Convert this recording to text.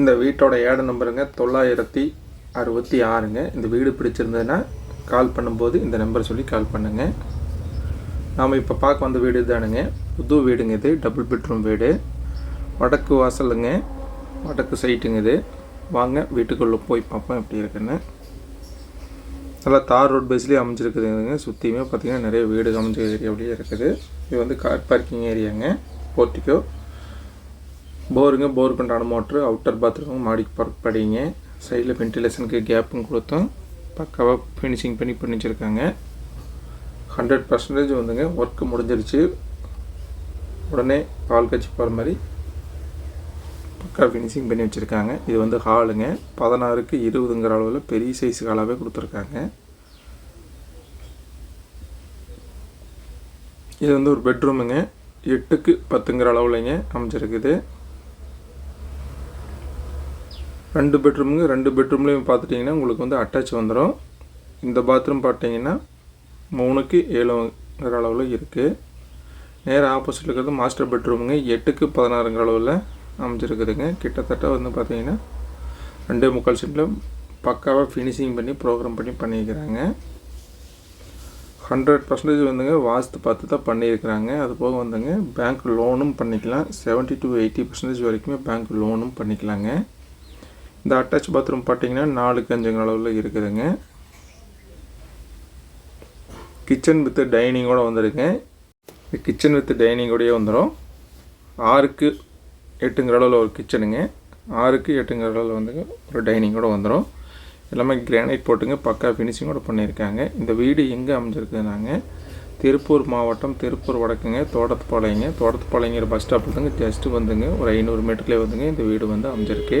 இந்த வீட்டோட ஏட நம்பருங்க தொள்ளாயிரத்தி அறுபத்தி ஆறுங்க. இந்த வீடு பிடிச்சிருந்ததுன்னா கால் பண்ணும்போது இந்த நம்பர் சொல்லி கால் பண்ணுங்க. நாம் இப்போ பார்க்க வந்த வீடு தானுங்க புது வீடுங்க இது. டபுள் பெட்ரூம் வீடு. வடக்கு வாசலுங்க. வடக்கு சைட்டுங்க இது. வாங்க வீட்டுக்குள்ளே போய் பார்ப்போம் எப்படி இருக்குன்னு. நல்லா தார் ரோட் பேஸ்லேயே அமைஞ்சிருக்குதுங்க. சுற்றியுமே பார்த்தீங்கன்னா நிறைய வீடு அமைஞ்ச ஏரியாவிலேயே இருக்குது. இது வந்து கார் பார்க்கிங் ஏரியாங்க. போர்ட்டிக்கோ போருங்க போருக்கு உண்டான மோட்ரு அவுட்டர் பாத்ரூம் மாடிக்கு பார்க் படிங்க. சைடில் வென்டிலேஷனுக்கு கேப்பும் கொடுத்தோம். பக்காவாக ஃபினிஷிங் பண்ணி பண்ணி வச்சுருக்காங்க ஹண்ட்ரட் பர்சன்டேஜ் வந்துங்க. ஒர்க்கு முடிஞ்சிருச்சு. உடனே பால் கட்சி போகிற மாதிரி பக்கா ஃபினிஷிங் பண்ணி வச்சுருக்காங்க. இது வந்து ஹாலுங்க பதினாறுக்கு இருபதுங்கிற அளவில் பெரிய சைஸ் ஹாலாகவே கொடுத்துருக்காங்க. இது வந்து ஒரு பெட்ரூமுங்க எட்டுக்கு பத்துங்கிற அளவுலங்க அமைஞ்சிருக்குது. ரெண்டு பெட்ரூமுங்க ரெண்டு பெட்ரூம்லேயும் பார்த்துட்டிங்கன்னா உங்களுக்கு வந்து அட்டாச் வந்துடும் இந்த பாத்ரூம் பார்த்தீங்கன்னா மூணுக்கு ஏழுங்கிற அளவில் இருக்குது நேராக ஆப்போசிட்டில் இருக்கிறது மாஸ்டர் பெட்ரூமுங்க எட்டுக்கு பதினாறுங்கிற அளவில் அமைஞ்சிருக்குதுங்க. கிட்டத்தட்ட வந்து பார்த்தீங்கன்னா ரெண்டே முக்கால் சென்டில் பக்காவாக ஃபினிஷிங் பண்ணி ப்ரோக்ராம் பண்ணி பண்ணியிருக்கிறாங்க. ஹண்ட்ரட் பர்சன்டேஜ் வந்துங்க வாஸ்து பார்த்து தான் பண்ணியிருக்கிறாங்க. அது போக வந்துங்க பேங்க் லோனும் பண்ணிக்கலாம். செவன்ட்டி டு எயிட்டி பர்சன்டேஜ் வரைக்குமே பேங்க் லோனும் பண்ணிக்கலாங்க. இந்த அட்டாச் பாத்ரூம் பார்த்தீங்கன்னா நாலுக்கு அஞ்சுங்க அளவில் இருக்குதுங்க. கிச்சன் வித்து டைனிங்கோடு வந்துருங்க இந்த கிச்சன் வித்து டைனிங்கோடையே வந்துடும் ஆறுக்கு எட்டுங்கிற அளவில் ஒரு கிச்சனுங்க ஆறுக்கு எட்டுங்கிற அளவில் வந்துங்க ஒரு டைனிங்கோடு வந்துடும் எல்லாமே கிரானைட் போட்டுங்க பக்கா ஃபினிஷிங்கோடு பண்ணியிருக்காங்க. இந்த வீடு எங்கே அமைஞ்சிருக்குதுனாங்க? திருப்பூர் மாவட்டம் திருப்பூர் வடக்குங்க தோட்டத்துப்பாளையங்க. தோட்டத்துப்பாளையங்கிற பஸ் ஸ்டாப்லேருந்துங்க ஜஸ்ட்டு வந்துங்க. ஒரு ஐநூறு மீட்டர்லேயே வந்துங்க இந்த வீடு வந்து அமைஞ்சிருக்கு.